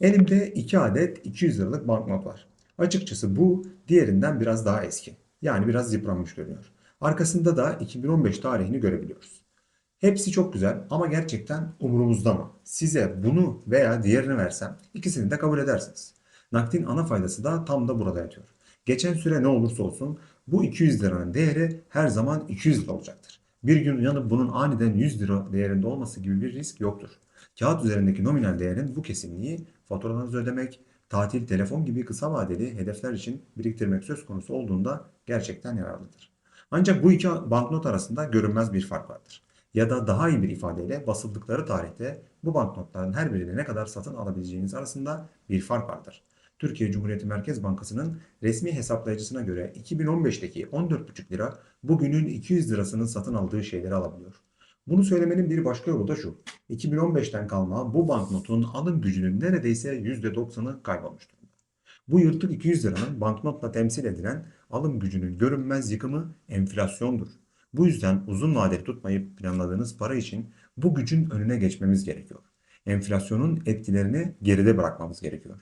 Elimde 2 adet 200 liralık banknot var. Açıkçası bu diğerinden biraz daha eski. Yani biraz yıpranmış görünüyor. Arkasında da 2015 tarihini görebiliyoruz. Hepsi çok güzel ama gerçekten umurumuzda mı? Size bunu veya diğerini versem ikisini de kabul edersiniz. Nakdin ana faydası da tam da burada yatıyor. Geçen süre ne olursa olsun bu 200 liranın değeri her zaman 200 lira olacaktır. Bir gün uyanıp bunun aniden 100 lira değerinde olması gibi bir risk yoktur. Kağıt üzerindeki nominal değerin bu kesinliği faturalarınızı ödemek, tatil, telefon gibi kısa vadeli hedefler için biriktirmek söz konusu olduğunda gerçekten yararlıdır. Ancak bu iki banknot arasında görünmez bir fark vardır. Ya da daha iyi bir ifadeyle basıldıkları tarihte bu banknotların her birini ne kadar satın alabileceğiniz arasında bir fark vardır. Türkiye Cumhuriyeti Merkez Bankası'nın resmi hesaplayıcısına göre 2015'teki 14,5 lira bugünün 200 lirasının satın aldığı şeyleri alabiliyor. Bunu söylemenin bir başka yolu da şu. 2015'ten kalma bu banknotun alım gücünün neredeyse %90'ı kaybolmuş durumda. Bu yırtık 200 liranın banknotla temsil edilen alım gücünün görünmez yıkımı enflasyondur. Bu yüzden uzun vadeli tutmayıp planladığınız para için bu gücün önüne geçmemiz gerekiyor. Enflasyonun etkilerini geride bırakmamız gerekiyor.